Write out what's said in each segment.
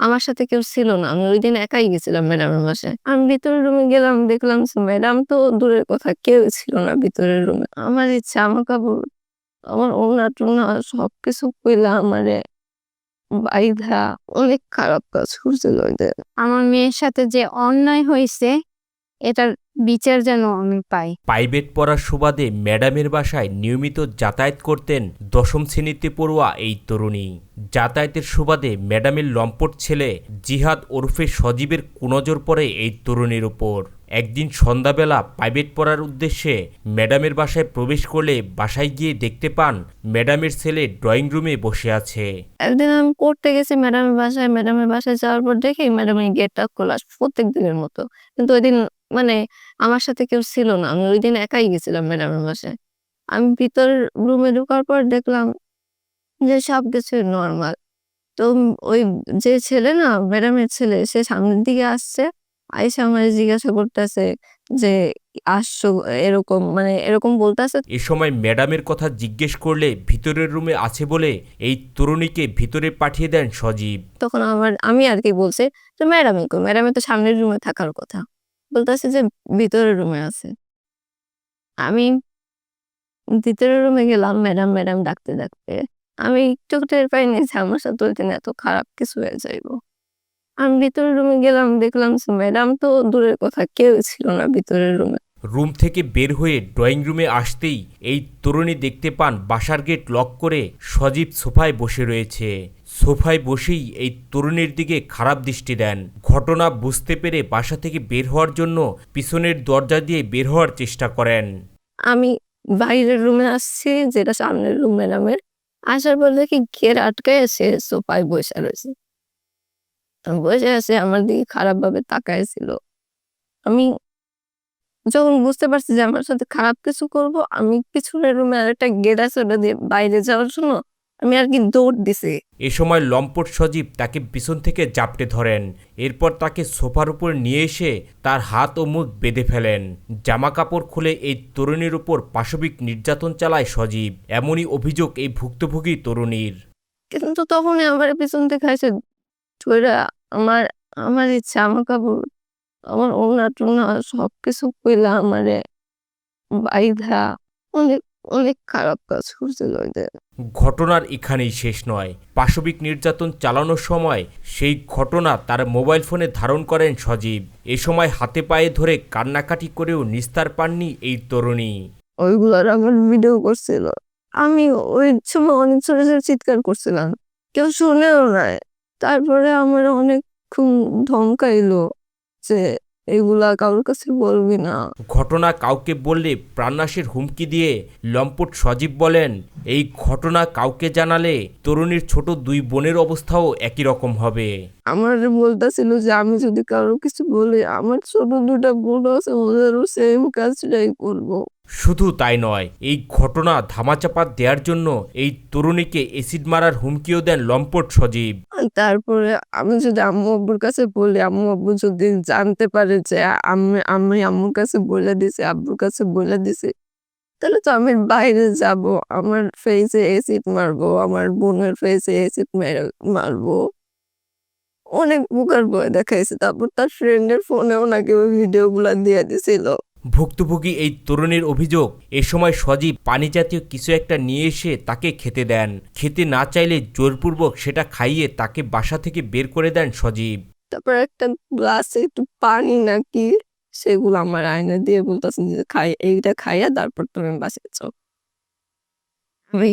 আমার সাথে কেউ ছিল না। আমি ওই দিন একাই গেছিলাম ম্যাডামের বাসায়। আমি ভিতরের রুমে গেলাম, দেখলাম ম্যাডাম তো দূরের কথা, কেউ ছিল না ভিতরের রুমে। আমার ইচ্ছে, আমার কাপড়, আমার ওনা টোনা সবকিছু কইলা আমারে বাইধা অনেক খারাপ কাজ করছিল। আমার মেয়ের সাথে যে অন্যায় হয়েছে এটার বিচার যেন আমি পাই। প্রাইভেট পড়ার সুবাদে ম্যাডামের বাসায় নিয়মিত যাতায়াত করতেন দশম শ্রেণীতে পড়ুয়া এই তরুণী যাতায়াতের সুবাদে ম্যাডামের লম্পট ছেলে জিহাদ ওরফে সজীবের কুনজর পড়ে এই তরুণীর ওপর একদিন সন্ধ্যাবেলা প্রাইভেট পড়ার উদ্দেশ্যে ম্যাডামের বাসায় প্রবেশ করলে বাসায় গিয়ে দেখতে পান ম্যাডামের ছেলে ড্রয়িং রুমে বসে আছে একদিন আমি পড়তে গেছি ম্যাডামের বাসায়। ম্যাডামের বাসায় যাওয়ার পর দেখি ম্যাডামের গেটটা খোলা প্রত্যেক দিনের মতো। কিন্তু ঐদিন মানে আমার সাথে কেউ ছিল না। আমি ওই দিন একাই গেছিলাম ম্যাডামের বাসায়। আমি ভিতর রুমে ঢোকার পর দেখলাম যে সবকিছু নর্মাল তো ওই যে ছেলে না ম্যাডামের ছেলে সে সামনের দিকে আসছে। আইসা আমারে জিজ্ঞাসা করতেছে যে আসছো এরকম মানে এরকম বলতেছে। এ সময় ম্যাডামের কথা জিজ্ঞেস করলে ভিতরের রুমে আছে বলে এই তরুণীকে ভিতরে পাঠিয়ে দেন সজীব তখন আমার আমি আর কি বলছি তো ম্যাডামই কই ম্যাডামের তো সামনের রুমে থাকার কথা। বলতেছে যে, ভিতরের রুমে আছে। আমি ভিতরের রুমে গেলাম, ম্যাডাম ম্যাডাম ডাকতে ডাকতে। আমি একটু টের পাইনি যে, আমার সাথে ওইদিন এত খারাপ কিছু হয়ে যাইবো। আমি ভিতরের রুমে গেলাম, দেখলাম ম্যাডাম তো দূরের কথা, কেউ ছিল না ভিতরের রুমে। রুম থেকে বের হয়ে ড্রয়িং রুমে আসতেই এই তরুণী দেখতে পান বাসার গেট লক করে সজীব সোফায় বসে রয়েছে সোফায় বসেই এই তরুণীর দিকে খারাপ দৃষ্টি দেন ঘটনা বুঝতে পেরে বাসা থেকে বের হওয়ার জন্য পিছনের দরজা দিয়ে বের হওয়ার চেষ্টা করেন আমি বাইরের রুমে আসছি, যেটা সামনের রুম ম্যাডামের। আসার পর দেখি গেট আটকায় সে সোফায় বসে রয়েছে। বসে আছে, আমার দিকে খারাপভাবে তাকায় ছিল। আমি যখন বুঝতে পারছি যে আমার সাথে খারাপ কিছু করব, আমি পিছনের রুমে আরেকটা গেট আছে, ওটা দিয়ে বাইরে যাওয়ার জন্য আমি আর কি দৌড় দিছি। এ সময় লম্পট সজীব তাকে পিছন থেকে জাপটে ধরেন। এরপর তাকে সোফার উপর নিয়ে এসে তার হাত ও মুখ বেঁধে ফেলেন। জামা কাপড় খুলে এই তরুণীর উপর পাশবিক নির্যাতন চালায় সজীব। এমনই অভিযোগ এই ভুক্তভোগী তরুণীর। কিন্তু তখনই আমার পিছন থেকে এসে ধইরা আমার আমার এই জামা-কাপড়, আমার ওড়না-টোড়না সবকিছু কইলা আমারে বাইধা। অনেক অনেক খারাপ কাজ করছিল ওদের। ঘটনার এখানেই শেষ নয় পাশবিক নির্যাতন চালানোর সময় সেই ঘটনা তার মোবাইল ফোনে ধারণ করেন সজীব এ সময় হাতে পায়ে ধরে কান্নাকাটি করেও নিস্তার পাননি এই তরুণী ওইগুলার আমার ভিডিও করছিল। আমি ওই সময় অনেক ছোট ছোট চিৎকার করছিলাম। কেউ শুনেও নাই। তারপরে আমার অনেক ধমকাইলো যে এগুলা কারোর কাছে বলবি না। ঘটনা কাউকে বললে প্রাণনাশের হুমকি দিয়ে লম্পট সজীব বলেন এই ঘটনা কাউকে জানালে তরুণীর ছোট দুই বোনের অবস্থাও একই রকম হবে আমার বলতেছিল যে আমি যদি কারোর কিছু বলি আমার ছোট দুটা বোন আছে ওদেরও সেম কাজটাই করব। শুধু তাই নয়, এই ঘটনা ধামাচাপা দেওয়ার জন্য এই তরুণীকে এসিড মারার হুমকিও দেন লম্পট সজীব। তারপরে আমি যদি আম্মু আব্বুর কাছে বলি, আম্মু আব্বু যদি জানতে পারে যে আমি আমি আম্মুর কাছে বলে দিছি, আব্বুর কাছে বলে দিছি, তাহলে তো আমি বাইরে যাব, আমার ফেসে এসিড মারবো, আমার বোনের ফেসে এসিড মারবো। অনেক বুকার ভয় দেখাইছে, তারপর তার ফ্রেন্ডের ফোনেও নাকি ওই ভিডিও গুলা দিয়ে দিছিল। ভুক্তভোগী এই তরুণীর অভিযোগ, এ সময় সজীব পানি জাতীয় কিছু একটা নিয়ে এসে তাকে খেতে দেন। খেতে না চাইলে জোরপূর্বক সেটা খাইয়ে তাকে বাসা থেকে বের করে দেন সজীব। তারপর একটা গ্লাসে একটু পানি নাকি, সেগুলো আমার আয়না দিয়ে বলতেছে যে, খাই, এইটা খাইয়া তারপর তুমি বাসায় যাও। আমি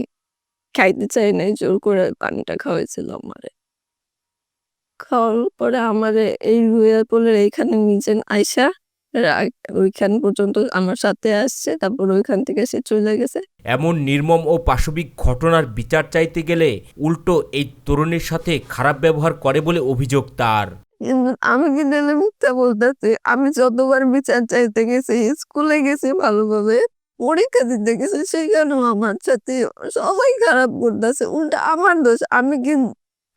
খাইতে চাই নাই, জোর করে পানিটা খাওয়াইছিল আমারে। খাওয়ার পরে আমারে এই রুইয়া পোলের এইখানে নিচে আইসা ওইখান পর্যন্ত আমার সাথে আসছে তারপর ওইখান থেকে সে চলে গেছে। এমন নির্মম ও পাশবিক ঘটনার বিচার চাইতে গেলে উল্টো এই তরুণীর সাথে খারাপ ব্যবহার করে বলে অভিযোগ তার। আমি কিন্তু মিথ্যা বলতেছি। আমি যতবার বিচার চাইতে গেছি স্কুলে গেছি ভালোভাবে পরীক্ষা দিতে গেছি সেখানেও আমার সাথে সবাই খারাপ করতেছে উল্টা আমার দোষ। আমি কি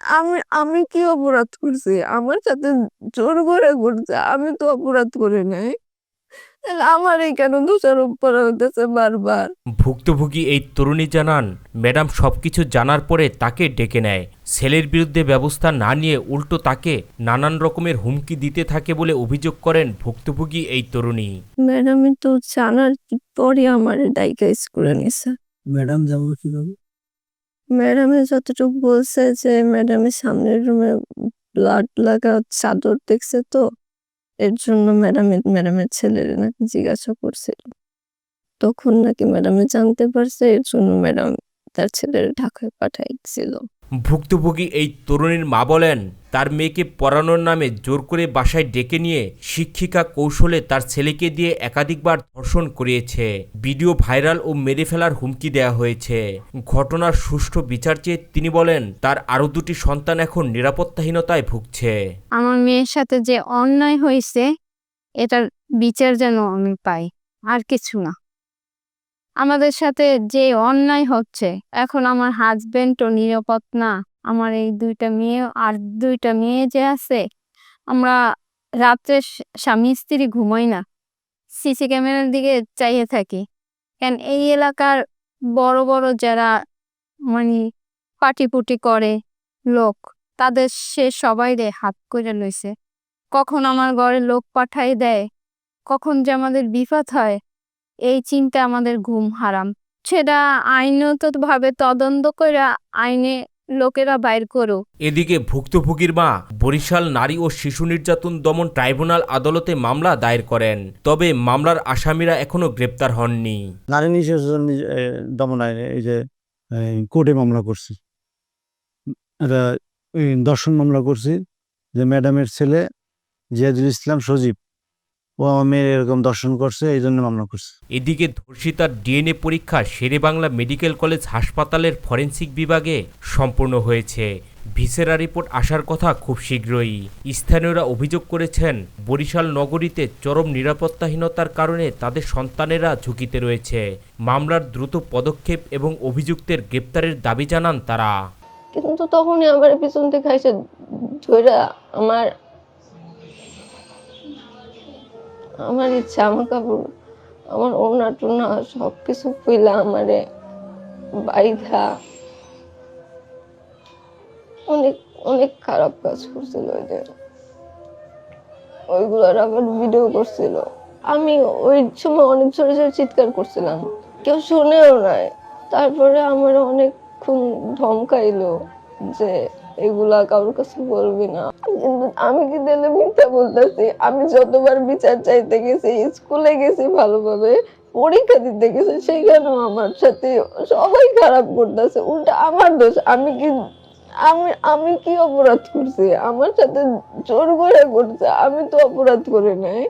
আমি আমি কি অপরাধ করছি? আমার সাথে জোর করে করছে আমি তো অপরাধ করি নাই। তাহলে আমারই কেন দোষারোপ করা হতেছে বারবার? ভুক্তভোগী এই তরুণী জানান ম্যাডাম সবকিছু জানার পরে তাকে ডেকে নেয়। ছেলের বিরুদ্ধে ব্যবস্থা না নিয়ে উল্টো তাকে নানান রকমের হুমকি দিতে থাকে বলে অভিযোগ করেন ভুক্তভোগী এই তরুণী। ম্যাডামে তো জানার পরে আমার দায়িকা স্কুলে নিছে। ম্যাডাম যাব কীভাবে? ম্যাডামে যতটুকু বলছে যে, ম্যাডামের সামনের রুমে ব্লাড লাগা চাদর দেখছে তো, এর জন্য ম্যাডামের ম্যাডামের ছেলের নাকি জিজ্ঞাসা করছিল তখন নাকি ম্যাডামে জানতে পারছে, এর জন্য ম্যাডাম তার ছেলের ঢাকায় পাঠাইছিল। ভুক্তভোগী এই তরুণীর মা বলেন তার মেয়েকে পড়ানোর নামে জোর করে বাসায় ডেকে নিয়ে শিক্ষিকা কৌশলে তার ছেলেকে দিয়ে একাধিকবার ধর্ষণ করিয়েছে। ভিডিও ভাইরাল ও মেরে ফেলার হুমকি দেওয়া হয়েছে। ঘটনার সুষ্ঠু বিচার চেয়ে তিনি বলেন, তার আরও দুটি সন্তান এখন নিরাপত্তাহীনতায় ভুগছে। আমার মেয়ের সাথে যে অন্যায় হয়েছে, এটার বিচার যেন আমি পাই, আর কিছু না। আমাদের সাথে যে অন্যায় হচ্ছে, এখন আমার হাজবেন্ডও নিরাপদ না। আমার এই দুইটা মেয়ে আর দুইটা মেয়ে যে আছে, আমরা রাত্রে স্বামী স্ত্রী ঘুমাই না। সিসি ক্যামেরার দিকে চাইয়ে থাকি। কেন এই এলাকার বড় বড় যারা মানে পাটিপুটি করে লোক, তাদের সে সবাই রে হাত করে লইছে। কখন আমার ঘরে লোক পাঠাই দেয়, কখন যে আমাদের বিপদ হয়, এই চিন্তা আমাদের ঘুম হারাম। সেটা আইনত ভাবে তদন্ত করে আইনে লোকেরা বাইর করুক এদিকে ভুক্তভোগীর মা বরিশাল নারী ও শিশু নির্যাতন দমন ট্রাইব্যুনাল আদালতে মামলা দায়ের করেন। তবে মামলার আসামিরা এখনও গ্রেপ্তার হননি। নারী নির্যাতন দমন আইনে এই যে কোর্টে মামলা করছি। এটা দর্শন মামলা করছি যে ম্যাডামের ছেলে জিয়াদুল ইসলাম সজীব। ও আমার মেয়ের এরকম দর্শন করছে এই জন্য মামলা করছি। এদিকে ধর্ষিতার ডিএনএ পরীক্ষা শেরেবাংলা মেডিকেল কলেজ হাসপাতালের ফরেনসিক বিভাগে সম্পূর্ণ হয়েছে। ভিসেরা রিপোর্ট আসার কথা খুব শীঘ্রই। স্থানীয়রা অভিযোগ করেছেন বরিশাল নগরীতে চরম নিরাপত্তাহীনতার কারণে তাদের সন্তানেরা ঝুঁকিতে রয়েছে। মামলার দ্রুত পদক্ষেপ এবং অভিযুক্তের গ্রেপ্তারের দাবি জানান তারা। কিন্তু তখনই আমার পিছন থেকে এসে ধইরা আমার আমার ইচ্ছা আমার কাপড় আমার ওনা টোনা সব কিছু খুইলা আমারে বাইধা। অনেক অনেক খারাপ কাজ করছিল ওই দিন ওইগুলোর আবার ভিডিও করছিল। আমি ওই সময় অনেক জোরে জোরে চিৎকার করছিলাম। কেউ শুনেও নাই। তারপরে আমার অনেকক্ষণ ধমকাইলো যে এগুলা কারোর কাছে বলবি না। কিন্তু আমি কি দিলে মিথ্যা বলতেছি। আমি যতবার বিচার চাইতে গেছি, স্কুলে গেছি ভালোভাবে, পরীক্ষা দিতে গেছি, সেখানেও আমার সাথে সবাই খারাপ করতেছে। উল্টা আমার দোষ। আমি কি আমি আমি কি অপরাধ করছি? আমার সাথে জোর করে করছে। আমি তো অপরাধ করি নাই।